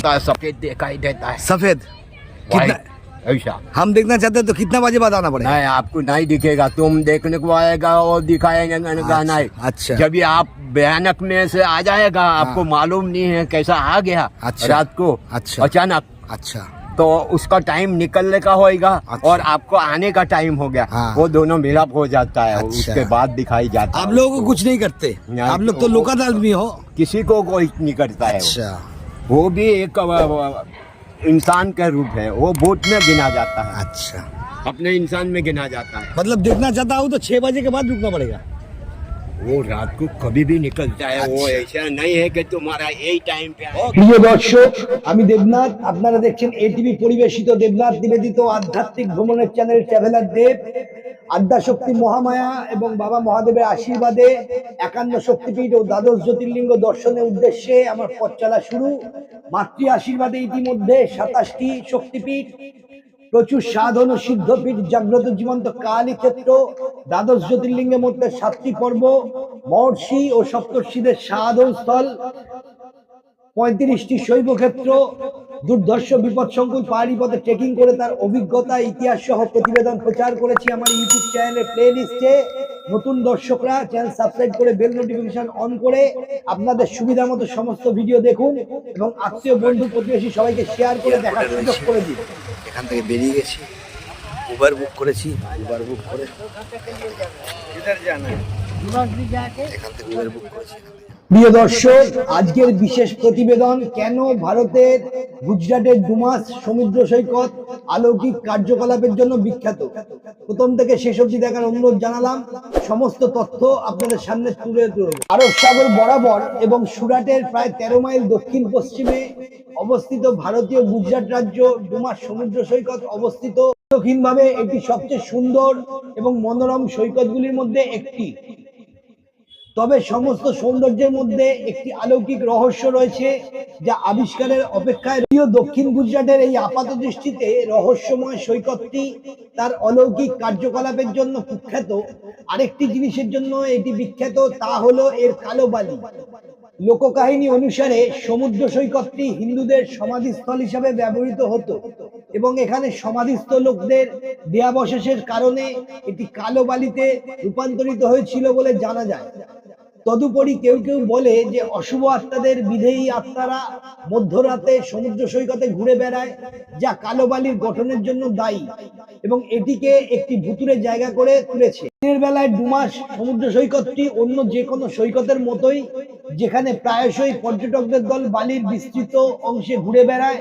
देता है सफ़ेद दिखाई देता है। सफ़ेद। कितना ऐसा। हम देखना चाहते हैं तो कितना बजे बाद आना पड़ेगा? नहीं आपको नहीं दिखेगा। तुम देखने को आएगा और दिखाएगा नहीं अच्छा। जब ये आप भयानक में से आ जाएगा आपको मालूम नहीं है कैसा आ गया अच्छा। रात को। अच्छा। अचानक। अच्छा। तो उसका टाइम निकलने का होएगा अच्छा। और आपको आने का टाइम हो गया। हाँ। वो दोनों मिलाप हो जाता है। अच्छा। उसके बाद दिखाई जाता है आप लोगों को कुछ नहीं करते। नहीं, आप लोग तो लोकल आदमी हो। किसी को कोई नहीं करता अच्छा। है वो। अच्छा वो भी एक अ, अ, इंसान का रूप है वो भूत में गिना जाता है अच्छा अपने इंसान में गिना जाता है मतलब देखना चाहता हूँ तो छह बजे के बाद रुकना पड़ेगा वो रात को कभी भी निकलता है वो अच्छा। ऐसा नहीं है कि तुम्हारा यही टाइम पे आए প্রিয় দর্শক আমি দেবনাথ আপনারা দেখছেন এটিভি পরিবেশিত দেবনাথ নিবেদিত আধ্যাত্মিক ভ্রমণের চ্যানেল ট্রাভেলার দেব আদ্যা শক্তি মহামায়া এবং বাবা মহাদেবের আশীর্বাদে একান্ন শক্তিপীঠ ও দ্বাদশ জ্যোতির্লিঙ্গ দর্শনের উদ্দেশ্যে আমার পথ চলা শুরু। মাতৃ আশীর্বাদে ইতিমধ্যে সাতাশটি শক্তিপীঠ, প্রচুর সাধন ও সিদ্ধপীঠ, জাগ্রত জীবন্ত কালী ক্ষেত্র দ্বাদশ জ্যোতির্লিঙ্গের মধ্যে সাতটি পর্ব, মহর্ষি ও সপ্তর্ষিদের সাধন স্থল পঁয়ত্রিশটি শৈব ক্ষেত্র দুর্ধর্ষ বিপদ সংকুল পাহাড়ি পথে ট্রেকিং করে তার অভিজ্ঞতা ইতিহাস সহ প্রতিবেদন প্রচার করেছি আমার ইউটিউব চ্যানেলের প্লে লিস্টে নতুন দর্শকরা চ্যানেল সাবস্ক্রাইব করে বেল নোটিফিকেশন অন করে আপনাদের সুবিধা মতো সমস্ত ভিডিও দেখুন এবং আত্মীয় বন্ধু প্রতিবেশী সবাইকে শেয়ার করে দেখার সুযোগ করে দিন। এখান থেকে বেরিয়ে গেছি। উবার বুক করেছি। উবার বুক করে এখান থেকে উবার বুক করেছি। প্রিয় দর্শক, আজকের বিশেষ প্রতিবেদন, কেন ভারতের গুজরাটের ডুমাস সমুদ্র সৈকত আলৌকিক কার্যকলাপের জন্য বিখ্যাত? প্রথম থেকে শেষ অবধি দেখার অনুরোধ জানালাম। সমস্ত তথ্য আপনাদের সামনে তুলে ধরব। আরব সাগর বরাবর এবং সুরাটের প্রায় তেরো মাইল দক্ষিণ পশ্চিমে অবস্থিত ভারতীয় গুজরাট রাজ্য ডুমাস সমুদ্র সৈকত অবস্থিত। দক্ষিণভাবে এটি সবচেয়ে সুন্দর এবং মনোরম সৈকতগুলির মধ্যে একটি। তবে সমস্ত সৌন্দর্যের মধ্যে একটি অলৌকিক রহস্য রয়েছে যা আবিষ্কারের অপেক্ষায় প্রিয় দক্ষিণ গুজরাটের এই আপাত দৃষ্টিতে রহস্যময় সৈকতটি তার অলৌকিক কার্যকলাপের জন্য কুখ্যাত, আরেকটি জিনিসের জন্য এটি বিখ্যাত তা হলো এর কালো বালি লোককাহিনী অনুসারে সমুদ্র সৈকতটি হিন্দুদের সমাধিস্থল হিসাবে ব্যবহৃত হতো এবং এখানে সমাধিস্থ লোকদের দেহাবশেষের কারণে এটি কালো বালিতে রূপান্তরিত হয়েছিল বলে জানা যায়। তদুপরি কেউ কেউ বলে যে অশুভ আত্মাদের বিধেয়ী আত্মারা মধ্যরাতে সমুদ্র সৈকতে ঘুরে বেড়ায়, যা কালো বালির গঠনের জন্য দায়ী এবং এটিকে একটি ভুতুরে জায়গা করে তুলেছে। দিনের বেলায় ডুমাস সমুদ্র সৈকতটি অন্য যে কোনো সৈকতের মতোই, যেখানে প্রায়শই পর্যটকদের দল বালির বিস্তৃত অংশে ঘুরে বেড়ায়,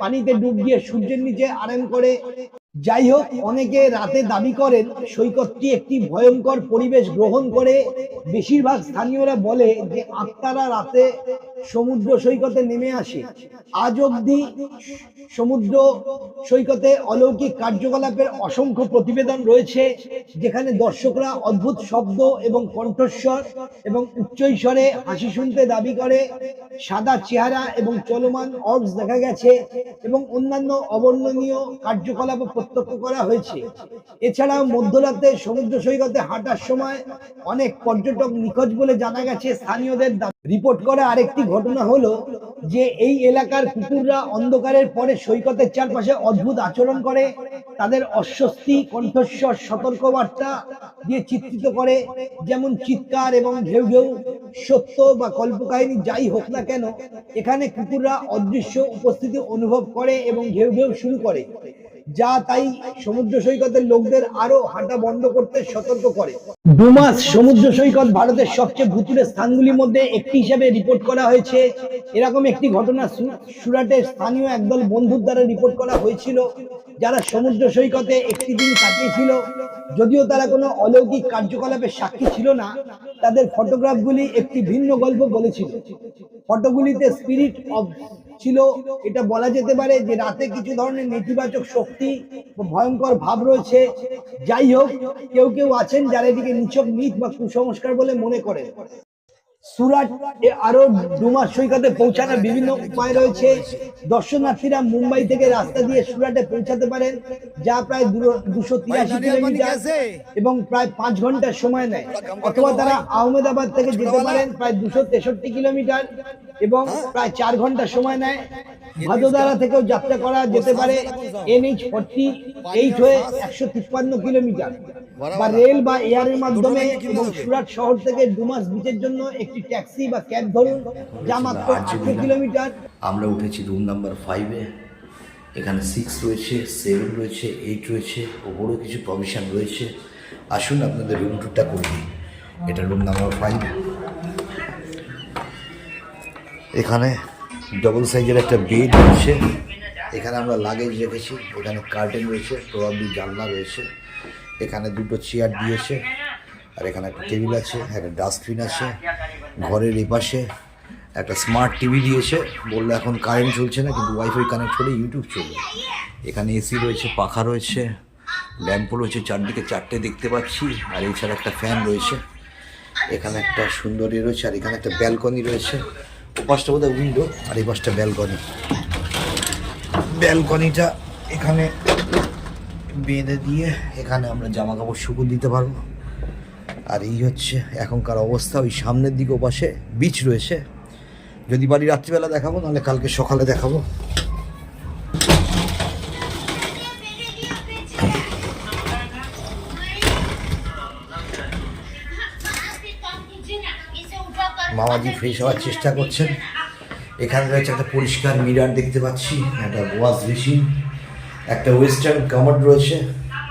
পানিতে ডুব দিয়ে সূর্যের নিচে আরাম করে যাই হোক, অনেকে রাতে দাবি করেন সৈকতটি একটি ভয়ঙ্কর পরিবেশ গ্রহণ করে। বেশিরভাগ স্থানীয়রা বলে যে আত্মারা রাতে সমুদ্র সৈকতে নেমে আসে। আজ অবধি সমুদ্র সৈকতে অলৌকিক কার্যকলাপের অসংখ্য প্রতিবেদন রয়েছে, যেখানে দর্শকরা অদ্ভুত শব্দ এবং কণ্ঠস্বর এবং উচ্চৈস্বরে হাসি শুনতে দাবি করে সাদা চেহারা এবং চলমান অর্বস দেখা গেছে এবং অন্যান্য অবর্ণনীয় কার্যকলাপ প্রত্যক্ষ করা হয়েছে এছাড়াও মধ্যরাতে সমুদ্র সৈকতে হাঁটার সময় অনেক পর্যটক নিখোঁজ বলে জানা গেছে স্থানীয়দের। রিপোর্ট করা আরেকটি ঘটনা হলো যে এই এলাকার কুকুররা অন্ধকারের পরে সৈকতের চারপাশে অদ্ভুত আচরণ করে, তাদের অস্বস্তি, কণ্ঠস্বর, সতর্কবার্তা দিয়ে চিত্রিত করে, যেমন চিৎকার এবং ঘেউ ঘেউ, সত্য বা কল্পকাহিনী যাই হোক না কেন, এখানে কুকুররা অদৃশ্য উপস্থিতি অনুভব করে এবং ঘেউ ঘেউ শুরু করে। যা তাই সমুদ্র সৈকতের লোকদের আরও হাঁটা বন্ধ করতে সতর্ক করে। ডুমাস সমুদ্র সৈকত ভারতের সবচেয়ে ভুতুরে স্থানগুলির মধ্যে একটি হিসেবে রিপোর্ট করা হয়েছে। এরকম একটি ঘটনা সুরাটের স্থানীয় একদল বন্ধুর দ্বারা রিপোর্ট করা হয়েছিল, যারা সমুদ্র সৈকতে একটি দিন কাটিয়েছিল। যদিও তারা কোনো অলৌকিক কার্যকলাপের সাক্ষী ছিল না, তাদের ফটোগ্রাফগুলি একটি ভিন্ন গল্প বলেছিল। ফটোগুলিতে স্পিরিট অফ ছিল এটা বলা যেতে পারে যে রাতে কিছু ধরনের নেতিবাচক শক্তি ভয়ঙ্কর ভাব রয়েছে। যাই হোক কেউ কেউ আছেন যারা এটিকে নিছক মিথ বা কুসংস্কার বলে মনে করেন। সুরাট আরও ডুমাস সৈকতে পৌঁছানোর বিভিন্ন উপায় রয়েছে। দর্শনার্থীরা মুম্বাই থেকে রাস্তা দিয়ে সুরাটে পৌঁছাতে পারেন যা প্রায় দুশো তিরাশি কিলোমিটার এবং প্রায় পাঁচ ঘণ্টার সময় নেয়। অথবা তারা আহমেদাবাদ থেকে যেতে পারেন প্রায় দুশো তেষট্টি কিলোমিটার। এবং প্রায় চার ঘণ্টা সময় নেয়। ভাদোদারা থেকেও যাত্রা করা যেতে পারে এনএইচ ফর্টি এইট হয়ে একশো তিপ্পান্ন কিলোমিটার। বা রেল বা এয়ারের মাধ্যমে এবং সুরাট শহর থেকে ডুমাস বিচের জন্য একটি ট্যাক্সি বা ক্যাব ধরুন যা মাত্র আটশো কিলোমিটার। আমরা উঠেছি রুম নাম্বার ফাইভে এখানে সিক্স রয়েছে সেভেন রয়েছে এইট রয়েছে ওপরেও কিছু প্রভিশন রয়েছে। আসুন আপনাদের রুম টুরটা করে দিই। এটা রুম নাম্বার ফাইভ এখানে ডবল সাইজের একটা বেড রয়েছে। এখানে আমরা লাগেজ রেখেছি। এখানে কার্টেন রয়েছে প্রবাবলি জানলা রয়েছে। এখানে দুটো চেয়ার দিয়েছে, আর এখানে একটা টেবিল আছে, একটা ডাস্টবিন আছে, ঘরের এপাশে একটা স্মার্ট টিভি দিয়েছে। বলল এখন কারেন্ট চলছে না, কিন্তু ওয়াইফাই কানেক্ট হলে ইউটিউব চলবে। এখানে এসি রয়েছে, পাখা রয়েছে ল্যাম্পও রয়েছে, চারদিকে চারটে দেখতে পাচ্ছি, আর এছাড়া একটা ফ্যান রয়েছে। এখানে একটা সুন্দরী রয়েছে, আর এখানে একটা ব্যালকনি রয়েছে। ও পাশটা বোধহয় উইন্ডো আর এই পাশটা ব্যালকনি ব্যালকনিটা এখানে বেঁধে দিয়ে এখানে আমরা জামা কাপড় শুকু দিতে পারব। আর এই হচ্ছে এখনকার অবস্থা, ওই সামনের দিকে পাশে বিচ রয়েছে। যদি বাড়ি রাত্রিবেলা দেখাবো নাহলে কালকে সকালে দেখাবো। মামাজি ফ্রেশ হওয়ার চেষ্টা করছেন। এখানে রয়েছে একটা পরিষ্কার মিরার দেখতে পাচ্ছি, একটা ওয়াশ মেশিন, একটা ওয়েস্টার্ন কামার্ড রয়েছে,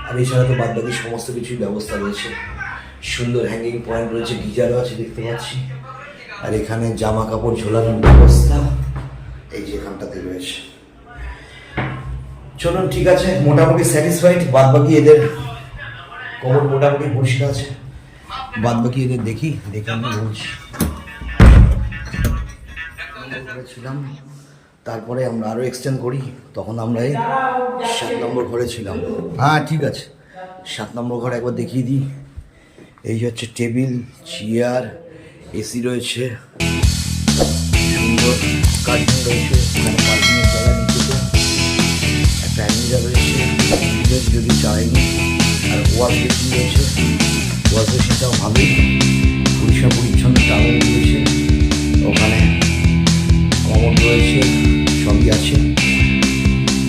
আর এছাড়া তো বাদ বাকি সমস্ত কিছুই ব্যবস্থা রয়েছে। সুন্দর হ্যাঙ্গিং পয়েন্ট রয়েছে, গিজারও আছে দেখতে পাচ্ছি। আর এখানে জামা কাপড় ঝোলানোর ব্যবস্থা এই যে এখানটাতে রয়েছে। চলুন, ঠিক আছে, মোটামুটি স্যাটিসফাইড বাদ বাকি এদের কবর মোটামুটি পরিষ্কার আছে। বাদ বাকি এদের দেখি, দেখে আমি বলছি। ছিলাম তারপরে আমরা আরও এক্সটেন্ড করি। তখন আমরা এই সাত নম্বর ঘরে ছিলাম। হ্যাঁ ঠিক আছে। সাত নম্বর ঘরে একবার দেখিয়ে দিই। এই হচ্ছে টেবিল, চেয়ার, এসি রয়েছে। রয়েছে। একটা যদি চাইনি, আর ওয়াশ বেসিন রয়েছে। ওয়াশ বেসিনটাও ভালোই। পরিষ্কার পরিচ্ছন্ন টাওয়ার রয়েছে। ওখানে কমন রয়েছে সবই আছে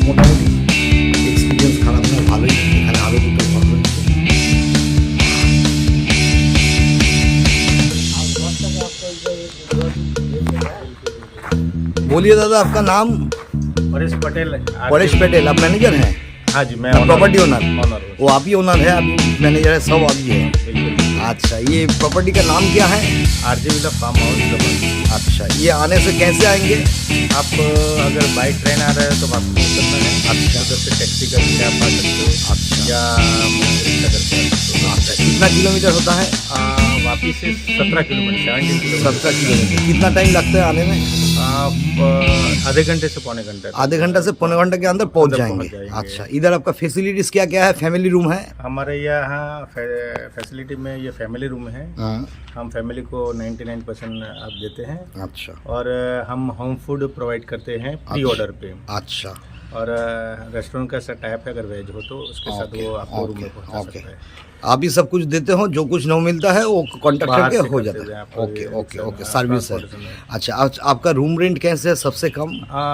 মোটামুটি এক্সপিরিয়েন্স খারাপ না ভালোই এখানে আরও দুটো ঘর রয়েছে बोलिए दादा आपका नाम परेश पटेल परेश पटेल आप मैनेजर हैं हाँ जी मैं प्रॉपर्टी ओनर ऑनर वो आप ही ओनर है अभी मैनेजर है सब अभी है बिल्कुल अच्छा ये प्रॉपर्टी का नाम क्या है आरजे विला फार्म हाउस दमन अच्छा ये आने से कैसे आएँगे आप अगर बाई ट्रेन आ रहे हो तो आपको है अच्छा। उधर से टैक्सी करके आप आ सकते हो अच्छा। या रिक्शा करके आ सकते हो अच्छा कितना किलोमीटर होता है आ, वापिस से सत्रह किलोमीटर सेवेंटीन किलोमीटर। सत्तर किलोमीटर। कितना टाइम लगता है आने में? आप आधे घंटे से पौने घंटे आधे घंटा से पौने घंटे के अंदर पहुँच जाएँगे। जाएँगे। अच्छा इधर आपका फैसिलिटीज़ क्या क्या है? फैमिली रूम है? हमारे यहाँ फैसिलिटी में ये फैमिली रूम है। हाँ। हम फैमिली को 99 परसेंट आप देते हैं। अच्छा। और हम होम फ़ूड प्रोवाइड करते हैं प्री। ऑर्डर पे। अच्छा। और रेस्टोरेंट का टाइप है अगर वेज हो तो उसके साथ वो आपको रूम में पहुँचा। सकता है। आप ही सब कुछ देते हो जो कुछ नहीं मिलता है वो कॉन्टेक्ट करके हो जाता है ओके ओके ओके हाँ, सर्विस है। अच्छा आज आपका रूम रेंट कैसे है सबसे कम?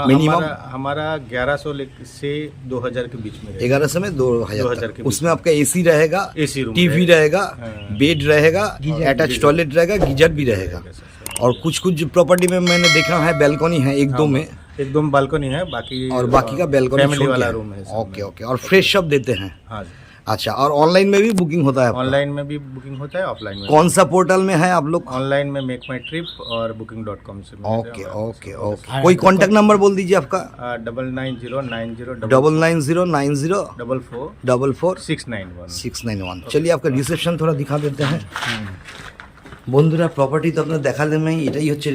मिनिमम हमारा ग्यारह सौ से दो हज़ार के बीच में ग्यारह सौ में दो हज़ार 2000 तक। के बीच उसमें आपका एसी रहेगा AC रूम टीवी रहेगा। रहेगा हाँ। बेड रहेगा अटैच टॉयलेट रहेगा। गीजर भी रहेगा। और कुछ कुछ प्रॉपर्टी में मैंने देखा है बैल्कनी है एक दो में। एकदम बालकनी है बाकी और बाकी का बेलकनी फैमिली वाला रूम है ओके ओके और फ्रेश शॉप देते हैं? अच्छा और ऑनलाइन में भी बुकिंग होता है ऑनलाइन में भी बुकिंग होता है ऑफलाइन में कौन सा पोर्टल में है आप लोग? ऑनलाइन में मेक माई ट्रिप और बुकिंग डॉट कॉम से ओके ओके ओके कोई कॉन्टेक्ट नंबर बोल दीजिए आपका। Double nine zero nine zero double nine zero nine zero double four double four six nine one six nine one चलिए आपका reception थोड़ा दिखा देते हैं। বন্ধুরা প্রপার্টি তো আপনার দেখালে নেই, এটাই হচ্ছে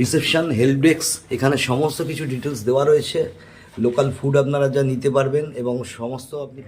রিসেপশন হেল্প ডেস্ক এখানে সমস্ত কিছু ডিটেলস দেওয়া রয়েছে। লোকাল ফুড আপনারা যা নিতে পারবেন এবং সমস্ত আপনি